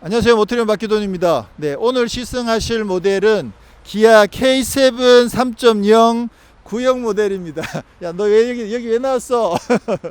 안녕하세요. 모트리온 박기돈입니다. 네, 오늘 시승하실 모델은 기아 K7 3.0 구형 모델입니다. 야, 너 왜 여기, 여기 왜 나왔어?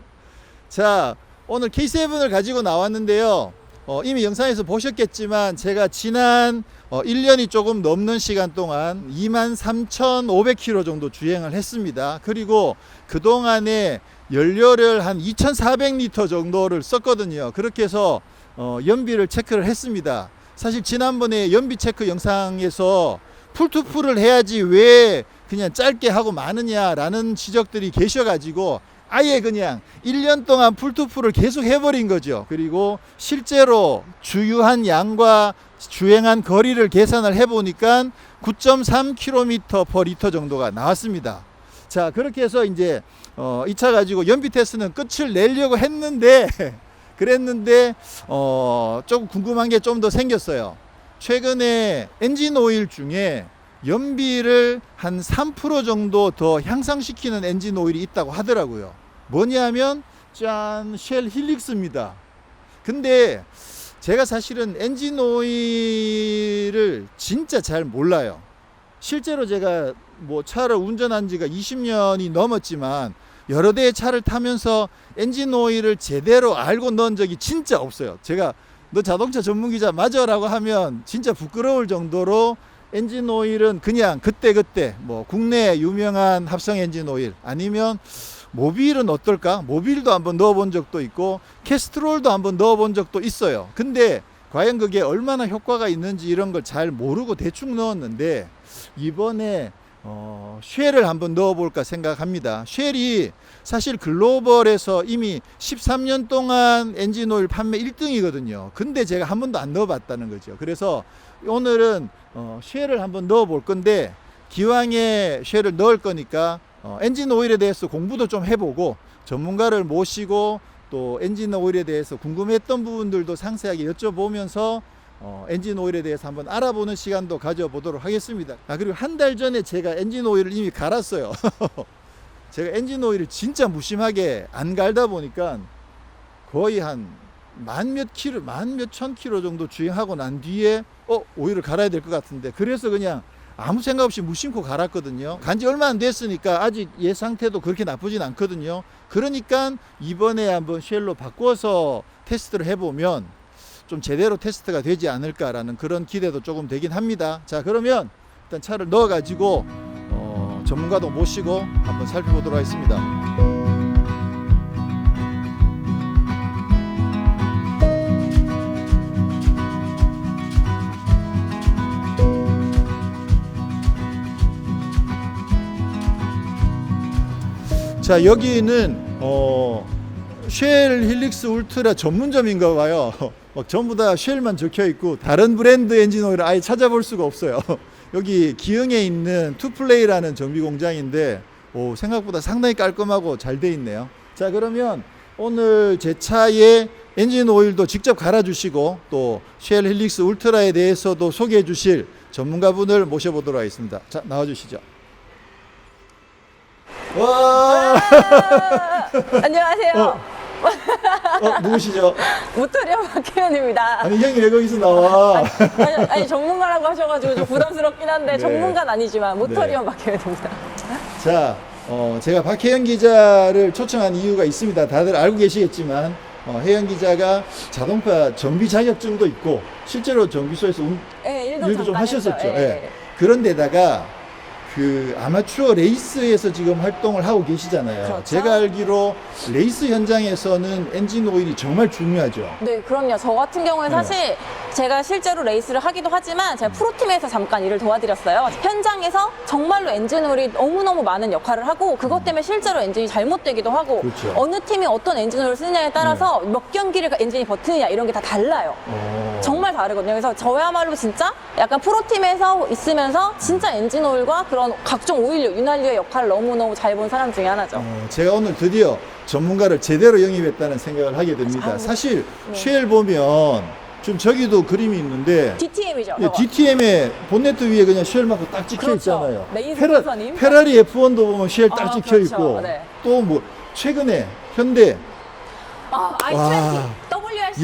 자, 오늘 K7을 가지고 나왔는데요. 어, 이미 영상에서 보셨겠지만 제가 지난 어, 1년이 조금 넘는 시간 동안 23,500km 정도 주행을 했습니다. 그리고 그동안에 연료를 한 2,400리터 정도를 썼거든요. 그렇게 해서 어, 연비를 체크를 했습니다. 사실 지난번에 연비 체크 영상에서 풀투풀을 해야지 왜 그냥 짧게 하고 마느냐라는 지적들이 계셔가지고 아예 그냥 1년 동안 풀투풀을 계속 해버린 거죠. 그리고 실제로 주유한 양과 주행한 거리를 계산을 해보니까 9.3km per 리터 정도가 나왔습니다. 자, 그렇게 해서 이제 어, 이차 가지고 연비 테스트는 끝을 내려고 했는데 그랬는데 어, 조금 궁금한 게 좀 더 생겼어요. 최근에 엔진 오일 중에 연비를 한 3% 정도 더 향상시키는 엔진 오일이 있다고 하더라고요. 뭐냐면 짠, 쉘 힐릭스입니다. 근데 제가 사실은 엔진 오일을 진짜 잘 몰라요. 실제로 제가 뭐 차를 운전한 지가 20년이 넘었지만 여러 대의 차를 타면서 엔진 오일을 제대로 알고 넣은 적이 진짜 없어요. 제가 너 자동차 전문 기자 맞아라고 하면 진짜 부끄러울 정도로 엔진 오일은 그냥 그때 그때 뭐 국내 유명한 합성 엔진 오일 아니면 모빌은 어떨까? 모빌도 한번 넣어본 적도 있고 캐스트롤도 한번 넣어본 적도 있어요. 근데 과연 그게 얼마나 효과가 있는지 이런 걸 잘 모르고 대충 넣었는데 이번에 어, 쉘을 한번 넣어볼까 생각합니다. 쉘이 사실 글로벌에서 이미 13년 동안 엔진 오일 판매 1등이거든요. 근데 제가 한 번도 안 넣어봤다는 거죠. 그래서 오늘은 어, 쉘을 한번 넣어볼 건데 기왕에 쉘을 넣을 거니까 어, 엔진 오일에 대해서 공부도 좀 해보고 전문가를 모시고 또 엔진 오일에 대해서 궁금했던 부분들도 상세하게 여쭤보면서 어, 엔진 오일에 대해서 한번 알아보는 시간도 가져보도록 하겠습니다. 아 그리고 한 달 전에 제가 엔진 오일을 이미 갈았어요. 제가 엔진 오일을 진짜 무심하게 안 갈다 보니까 거의 한 만 몇 킬로, 만 몇 천 킬로 정도 주행하고 난 뒤에 어 오일을 갈아야 될 것 같은데 그래서 그냥 아무 생각 없이 무심코 갈았거든요. 간 지 얼마 안 됐으니까 아직 얘 상태도 그렇게 나쁘진 않거든요. 그러니까 이번에 한번 쉘로 바꿔서 테스트를 해보면 좀 제대로 테스트가 되지 않을까라는 그런 기대도 조금 되긴 합니다. 자 그러면 일단 차를 넣어가지고 어, 전문가도 모시고 한번 살펴보도록 하겠습니다. 자 여기는 어, 쉘 힐릭스 울트라 전문점인가 봐요. 막 전부 다 쉘만 적혀 있고 다른 브랜드 엔진 오일을 아예 찾아볼 수가 없어요. 여기 기흥에 있는 투플레이라는 정비 공장인데 오, 생각보다 상당히 깔끔하고 잘 돼 있네요. 자 그러면 오늘 제 차에 엔진 오일도 직접 갈아주시고 또 쉘 힐릭스 울트라에 대해서도 소개해 주실 전문가분을 모셔보도록 하겠습니다. 자 나와주시죠. 와, 안녕하세요. 어, 누구시죠? 모토리아 박혜연입니다. 아니 형이 왜 거기서 나와? 아니, 아니, 전문가라고 하셔가지고 좀 부담스럽긴 한데 네. 전문가는 아니지만 모토리아 네. 박혜연입니다. 자, 어, 제가 박혜영 기자를 초청한 이유가 있습니다. 다들 알고 계시겠지만 어, 혜영 기자가 자동차 정비 자격증도 있고 실제로 정비소에서 운- 네, 일도, 일도 좀 하셨었죠. 예. 예. 그런데다가 그 아마추어 레이스에서 지금 활동을 하고 계시잖아요. 그렇죠. 제가 알기로 레이스 현장에서는 엔진 오일이 정말 중요하죠. 네, 그럼요. 저 같은 경우에 네. 사실 제가 실제로 레이스를 하기도 하지만 제가 프로팀에서 잠깐 일을 도와드렸어요. 현장에서 정말로 엔진 오일이 너무너무 많은 역할을 하고 그것 때문에 실제로 엔진이 잘못되기도 하고 그렇죠. 어느 팀이 어떤 엔진 오일을 쓰느냐에 따라서 몇 경기를 엔진이 버티느냐 이런 게 다 달라요. 어, 정말 다르거든요. 그래서 저야말로 진짜 약간 프로팀에서 있으면서 진짜 엔진 오일과 그런 각종 오일류, 윤활유의 역할을 너무너무 잘 본 사람 중에 하나죠. 어, 제가 오늘 드디어 전문가를 제대로 영입했다는 생각을 하게 됩니다. 아, 사실 네. 쉘 보면 지금 저기도 그림이 있는데 DTM이죠. 예, DTM에 본네트 위에 그냥 쉘 마크 딱 찍혀 그렇죠. 있잖아요. 페라. 페라리 F1도 보면 쉘딱 아, 찍혀 그렇죠. 있고 네. 또뭐 최근에 현대 아, 와. i20, WRC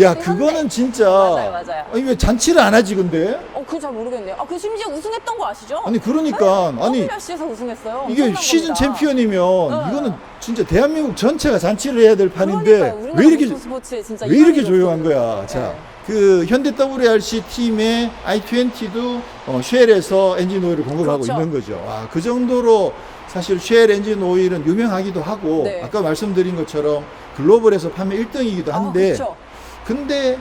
야 그거는 진짜 맞아요, 맞아요. 아니 왜 잔치를 안 하지 근데? 어, 그거 잘 모르겠네요. 아, 그 심지어 우승했던 거 아시죠? 아니 그러니까 아니 WRC에서 우승했어요. 이게 엄청난 시즌 겁니다. 챔피언이면 네. 이거는 진짜 대한민국 전체가 잔치를 해야 될 판인데 그러니까요. 우리나라 왜 이렇게 모터스포츠에 진짜 왜 이렇게 조용한. 거야? 자, 네. 그 현대 WRC 팀의 i20도 어, 쉘에서 엔진 오일을 공급하고 그렇죠. 있는 거죠. 와, 그 정도로 사실 쉘 엔진 오일은 유명하기도 하고 네. 아까 말씀드린 것처럼 글로벌에서 판매 1등이기도 아, 한데 그렇죠. 근데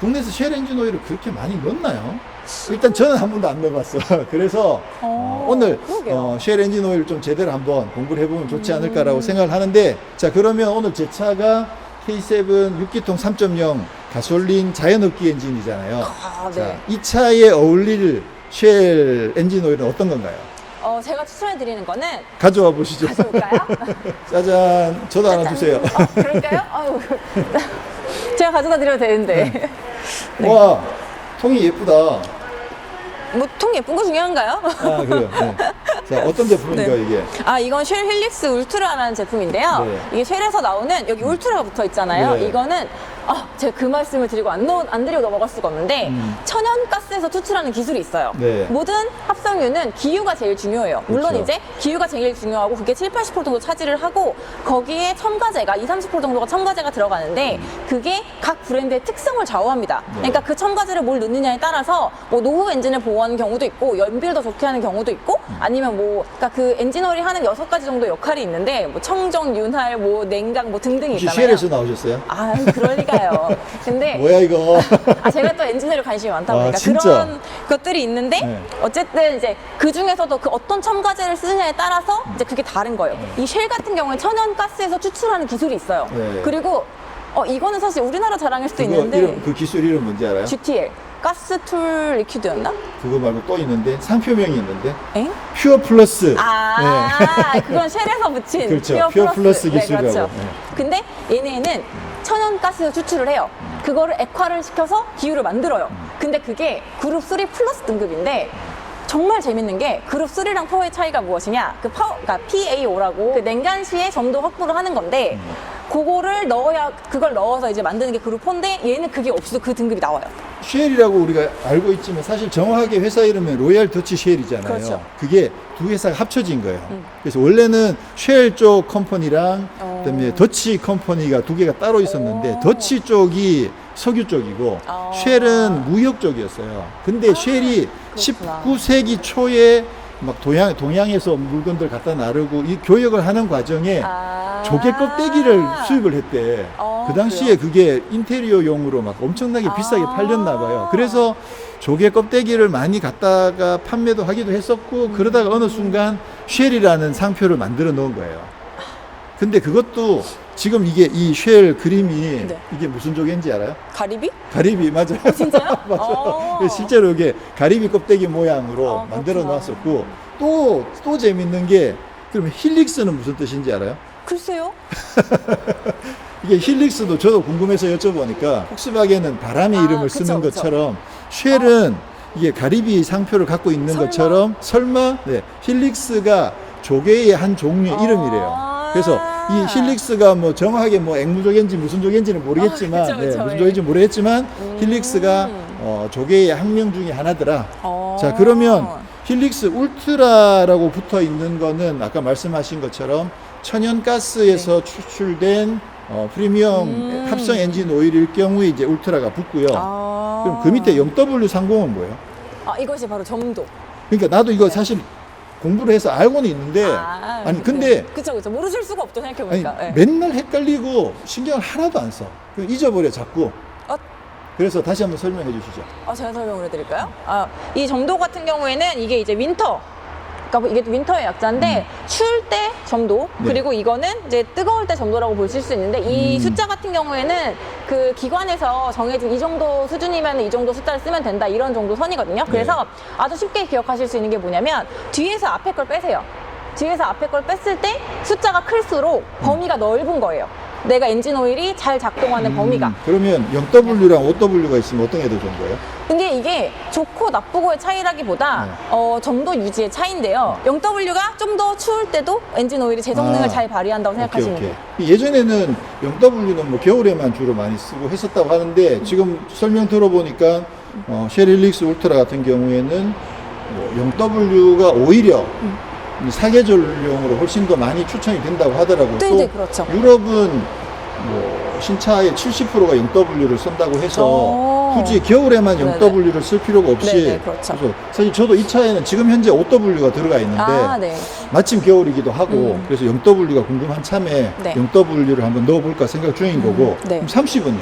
국내에서 쉘 엔진 오일을 그렇게 많이 넣나요? 일단 저는 한 번도 안 넣어봤어. 그래서 어, 어, 오늘. 어, 쉘 엔진 오일 좀 제대로 한번 공부를 해보면 좋지 음. 않을까라고 생각을 하는데 자 그러면 오늘 제 차가 K7 6기통 3.0 가솔린 자연흡기 엔진이잖아요. 아, 자, 네. 이 차에 어울릴 쉘 엔진 오일은 어떤 건가요? 어, 제가 추천해 드리는 거는 가져와 보시죠. 가져올까요? 짜잔, 저도 하나 주세요. 아, 그럴까요? 아유. 제가 가져다 드려도 되는데. 네. 와, 통이 예쁘다. 뭐 통 예쁜 거 중요한가요? 아, 그래요. 네. 자, 어떤 제품인가요, 네. 이게? 아 이건 쉘 힐릭스 울트라라는 제품인데요. 네. 이게 쉘에서 나오는 여기 울트라가 붙어 있잖아요. 네. 이거는 아 제가 그 말씀을 드리고 안, 넣, 안 드리고 넘어갈 수가 없는데 음. 천연가스에서 추출하는 기술이 있어요. 네. 모든 합성유는 기유가 제일 중요해요. 물론 그렇죠. 이제 기유가 제일 중요하고 그게 7, 80% 정도 차지를 하고 거기에 첨가제가 2, 30% 정도가 첨가제가 들어가는데 그게 각 브랜드의 특성을 좌우합니다. 네. 그러니까 그 첨가제를 뭘 넣느냐에 따라서 뭐 노후 엔진을 보호하는 경우도 있고 연비를 더 좋게 하는 경우도 있고 음. 아니면 뭐 그러니까 그 엔진오일이 하는 여섯 가지 정도 역할이 있는데 뭐 청정, 윤활, 뭐 냉각 뭐 등등이 있잖아요. 쉘에서 나오셨어요? 아, 그럴 리가 요. 근데 뭐야, 이거? 아, 제가 또 엔진오일 관심이 많다 아, 보니까 진짜? 그런 것들이 있는데 네. 어쨌든 이제 그 중에서도 그 어떤 첨가제를 쓰느냐에 따라서 음. 이제 그게 다른 거예요. 이 쉘 같은 경우에 천연가스에서 추출하는 기술이 있어요. 네. 그리고 어 이거는 사실 우리나라 자랑일 수도 그거 있는데 이름, 그 기술 이름 뭔지 알아요? GTL 가스 툴 리퀴드였나? 그거 말고 또 있는데 상표명이 있는데 엥? 퓨어 플러스. 아, 그건 쉘에서 붙인 네. 그렇죠. 퓨어, 플러스 네, 기술이라고. 그렇죠. 네. 근데 얘네는 천연가스에서 추출을 해요. 그거를 액화를 시켜서 기유를 만들어요. 근데 그게 그룹 3 플러스 등급인데 정말 재밌는 게 그룹 3랑 4의 차이가 무엇이냐? 그 파워, 그러니까 PAO라고 그 냉간 시에 점도 확보를 하는 건데 그거를 넣어야 그걸 넣어서 이제 만드는 게 그룹 4인데 얘는 그게 없어도 그 등급이 나와요. 쉘이라고 우리가 알고 있지만 사실 정확하게 회사 이름은 로얄 더치 쉘이잖아요. 그렇죠. 게두 회사가 합쳐진 거예요. 음. 그래서 원래는 쉘 쪽 컴퍼니랑 어. 그다음에 더치 컴퍼니가 두 개가 따로 있었는데 오. 더치 쪽이 석유 쪽이고 어. 쉘은 무역 쪽이었어요. 근데 아, 쉘이 그렇구나. 19세기 초에 막 동양 동양에서 물건들 갖다 나르고 이 교역을 하는 과정에 아. 조개 껍데기를 수입을 했대. 어, 그 당시에 그게 인테리어용으로 막 엄청나게 비싸게 아. 팔렸나 봐요. 그래서 조개 껍데기를 많이 갖다가 판매도 하기도 했었고 음. 그러다가 어느 순간 쉘이라는 상표를 만들어 놓은 거예요. 근데 그것도 지금 이게 이 쉘 그림이 네. 이게 무슨 조개인지 알아요? 가리비? 가리비 맞아요. 진짜요? 맞아요. 어. 실제로 이게 가리비 껍데기 모양으로 어, 만들어 그렇구나. 놨었고 또 또 재밌는 게 그러면 힐릭스는 무슨 뜻인지 알아요? 글쎄요. 이게 힐릭스도 저도 궁금해서 여쭤보니까 폭스바겐은 바람의 아, 이름을 그쵸, 쓰는 그쵸. 것처럼 쉘은 이게 가리비 상표를 갖고 있는 설마? 것처럼 설마 네, 힐릭스가 조개의 한 종류의 아. 이름이래요. 그래서 이 힐릭스가 뭐 정확하게 뭐 앵무조개인지 무슨 조개인지는 모르겠지만 아, 그쵸, 그쵸, 네, 무슨 예. 조개인지 모르겠지만 음. 힐릭스가 어, 조개의 학명 중에 하나더라. 어. 자 그러면 힐릭스 울트라라고 붙어 있는 거는 아까 말씀하신 것처럼 천연가스에서 추출된 어, 프리미엄 네. 음. 합성 엔진 오일일 경우에 이제 울트라가 붙고요. 아. 그럼 그 밑에 0W30은 뭐예요? 아 이것이 바로 점도. 그러니까 나도 이거 사실 공부를 해서 알고는 있는데 아, 아니 근데 그쵸 그쵸 모르실 수가 없죠 생각해 아니 보니까. 네. 맨날 헷갈리고 신경을 하나도 안 써. 그냥 잊어버려 자꾸. 어? 그래서 다시 한번 설명해 주시죠. 아 제가 설명을 해드릴까요? 아 이 점도 같은 경우에는 이게 이제 윈터. 그러니까 이게 윈터의 약자인데 추울 때 점도 음. 네. 그리고 이거는 이제 뜨거울 때 점도라고 보실 수 있는데 이 음. 숫자 같은 경우에는 그 기관에서 정해진 이 정도 수준이면 이 정도 숫자를 쓰면 된다 이런 정도 선이거든요. 그래서 아주 쉽게 기억하실 수 있는 게 뭐냐면 뒤에서 앞에 걸 빼세요. 뒤에서 앞에 걸 뺐을 때 숫자가 클수록 범위가 넓은 거예요. 내가 엔진 오일이 잘 작동하는 범위가. 음, 그러면 0W랑 5W가 있으면 어떤 게 더 좋은 거예요? 근데 이게 좋고 나쁘고의 차이라기보다 네. 어, 점도 유지의 차이인데요. 0W가 좀 더 추울 때도 엔진 오일이 제 성능을 아. 잘 발휘한다고 생각하시면. 돼요. 예전에는 0W는 뭐 겨울에만 주로 많이 쓰고 했었다고 하는데 지금 설명 들어보니까 어, 쉐릴릭스 울트라 같은 경우에는 뭐 0W가 오히려 음. 이 사계절용으로 훨씬 더 많이 추천이 된다고 하더라고요. 네, 또 네, 그렇죠. 유럽은 뭐 신차의 70%가 0W를 쓴다고 해서 오. 굳이 겨울에만 네네. 0W를 쓸 필요가 없이 네네, 그렇죠. 그래서 사실 저도 이 차에는 지금 현재 5W가 들어가 있는데 아, 네. 마침 겨울이기도 하고 음. 그래서 0W가 궁금한 참에 네. 0W를 한번 넣어볼까 생각 중인 거고 네. 그럼 30은요?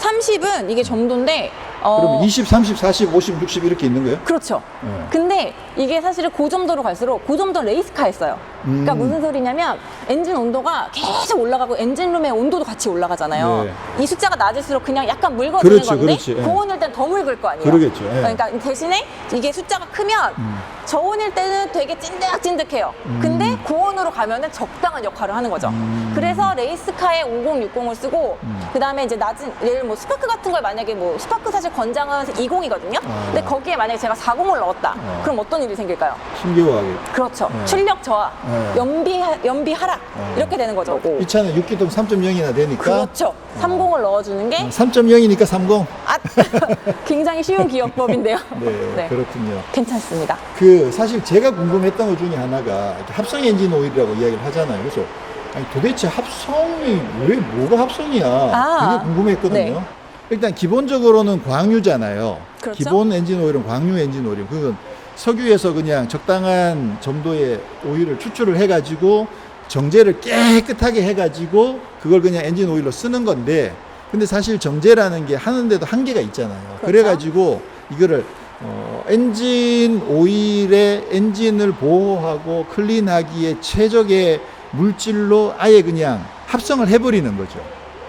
30은 이게 점도인데 어, 그러면 20, 30, 40, 50, 60 이렇게 있는 거예요? 그렇죠. 네. 근데 이게 사실은 고점도로 갈수록 고점도 레이스카였어요. 그러니까 음. 무슨 소리냐면 엔진 온도가 계속 올라가고 엔진룸의 온도도 같이 올라가잖아요. 이 숫자가 낮을수록 그냥 약간 묽어지는 네. 그렇죠, 건데 그렇지, 예. 고온일 땐 더 묽을 거 아니에요. 그러겠죠, 예. 그러니까 대신에 이게 숫자가 크면 음. 저온일 때는 되게 찐득찐득해요. 근데 고온으로 가면은 적당한 역할을 하는 거죠. 음. 그래서 레이스카에 5060을 쓰고 음. 그다음에 이제 낮은 예를 뭐 스파크 같은 걸 만약에 뭐 스파크 사실 권장은 20이거든요. 아. 근데 거기에 만약에 제가 40을 넣었다. 어. 그럼 어떤 일이 생길까요? 신기하게 그렇죠. 네. 출력 저하, 네. 연비 연비 하락 어. 이렇게 되는 거죠. 이 차는 6기동 3.0이나 되니까 그렇죠. 30을 넣어주는 게 3.0이니까 30? 아, 굉장히 쉬운 기억법인데요. 네, 네. 그렇군요. 괜찮습니다. 그 사실 제가 궁금했던 것 중에 하나가 이렇게 합성 엔진 오일이라고 이야기를 하잖아요. 그래서 아니 도대체 합성이 왜 뭐가 합성이야? 아, 되게 궁금했거든요. 네. 일단 기본적으로는 광유잖아요. 그렇죠. 기본 엔진 오일은 광유 엔진 오일. 그건 석유에서 그냥 적당한 점도의 오일을 추출을 해가지고 정제를 깨끗하게 해가지고 그걸 그냥 엔진 오일로 쓰는 건데 근데 사실 정제라는 게 하는데도 한계가 있잖아요. 그렇죠. 그래가지고 이거를 어, 엔진 오일의 엔진을 보호하고 클린하기에 최적의 물질로 아예 그냥 합성을 해버리는 거죠.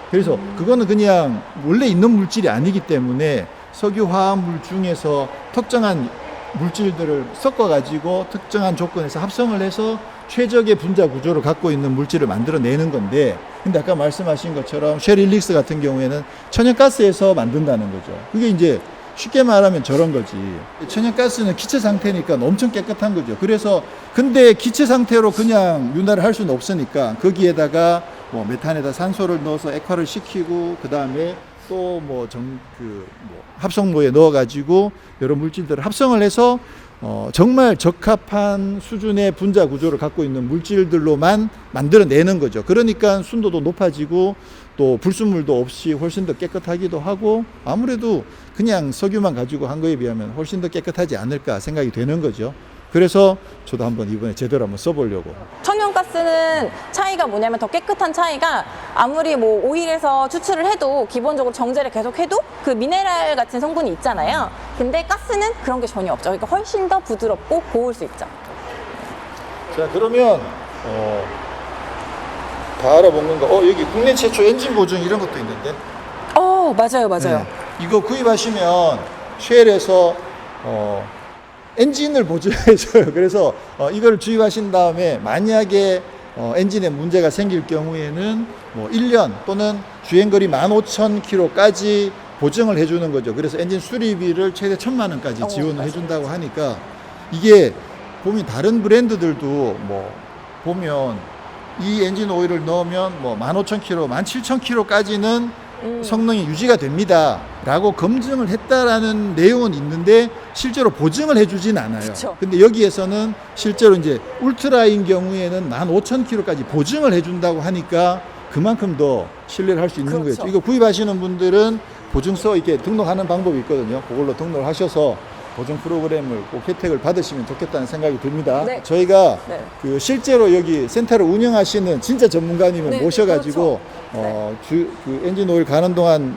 그래서 그거는 그냥 원래 있는 물질이 아니기 때문에 석유 화합물 중에서 특정한 물질들을 섞어 가지고 특정한 조건에서 합성을 해서 최적의 분자 구조를 갖고 있는 물질을 만들어내는 건데 근데 아까 말씀하신 것처럼 쉐릴릭스 같은 경우에는 천연가스에서 만든다는 거죠. 그게 이제 쉽게 말하면 저런 거지. 천연가스는 기체 상태니까 엄청 깨끗한 거죠. 그래서 근데 기체 상태로 그냥 윤활을 할 수는 없으니까 거기에다가 뭐 메탄에다 산소를 넣어서 액화를 시키고 그 다음에 또 뭐 정 그 뭐 합성모에 넣어 가지고 여러 물질들을 합성을 해서 어 정말 적합한 수준의 분자 구조를 갖고 있는 물질들로만 만들어 내는 거죠. 그러니까 순도도 높아지고 또 불순물도 없이 훨씬 더 깨끗하기도 하고 아무래도 그냥 석유만 가지고 한 거에 비하면 훨씬 더 깨끗하지 않을까 생각이 되는 거죠. 그래서 저도 한번 이번에 제대로 한번 써보려고. 천연가스는 차이가 뭐냐면 더 깨끗한 차이가 아무리 뭐 오일에서 추출을 해도 기본적으로 정제를 계속 해도 그 미네랄 같은 성분이 있잖아요. 근데 가스는 그런 게 전혀 없죠. 그러니까 훨씬 더 부드럽고 고울 수 있죠. 자 그러면 어, 다 알아먹는 거. 어 여기 국내 최초 엔진 보증 이런 것도 있는데. 어, 맞아요, 맞아요. 네. 이거 구입하시면 쉘에서 어, 엔진을 보증해줘요. 그래서 어, 이걸 주입하신 다음에 만약에 어, 엔진에 문제가 생길 경우에는 뭐 1년 또는 주행거리 15,000km까지 보증을 해주는 거죠. 그래서 엔진 수리비를 최대 1천만 원까지 어, 지원을. 해준다고 하니까 이게 보면 다른 브랜드들도 뭐 보면 이 엔진 오일을 넣으면 뭐 15,000km, 17,000km까지는 음. 성능이 유지가 됩니다. 라고 검증을 했다라는 내용은 있는데 실제로 보증을 해주진 않아요. 그쵸. 근데 여기에서는 실제로 이제 울트라인 경우에는 15,000km까지 보증을 해준다고 하니까 그만큼 더 신뢰를 할 수 있는 그렇죠. 거겠죠. 이거 구입하시는 분들은 보증서 이렇게 등록하는 방법이 있거든요. 그걸로 등록을 하셔서 보증 프로그램을 꼭 혜택을 받으시면 좋겠다는 생각이 듭니다. 네. 저희가 네. 그 실제로 여기 센터를 운영하시는 진짜 전문가님을 네, 모셔가지고 그렇죠. 어, 주, 그 엔진 오일 가는 동안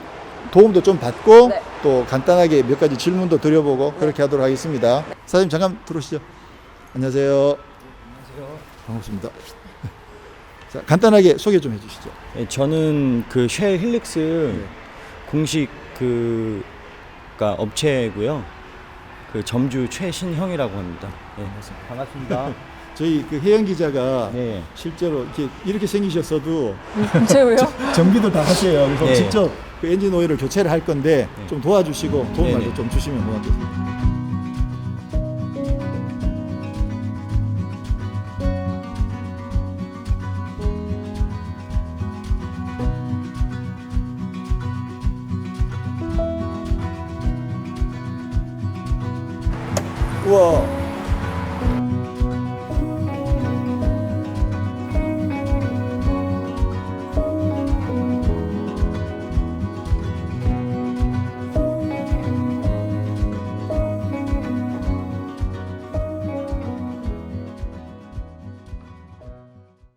도움도 좀 받고 네. 또 간단하게 몇 가지 질문도 드려보고 그렇게 하도록 하겠습니다. 사장님 잠깐 들어오시죠. 안녕하세요. 안녕하세요. 반갑습니다. 자, 간단하게 소개 좀 해주시죠. 예, 저는 그 쉘 힐릭스 네. 공식 그 그러니까 업체고요. 그 점주 최신형이라고 합니다. 예, 반갑습니다. 저희 그 혜영 기자가 네. 실제로 이렇게 이렇게 생기셨어도 제 왜요? 정비도 다 하세요. 그래서 네. 직접 그 엔진 오일을 교체를 할 건데 네. 좀 도와주시고 도움을 네, 네. 좀 주시면 고맙겠습니다. 우와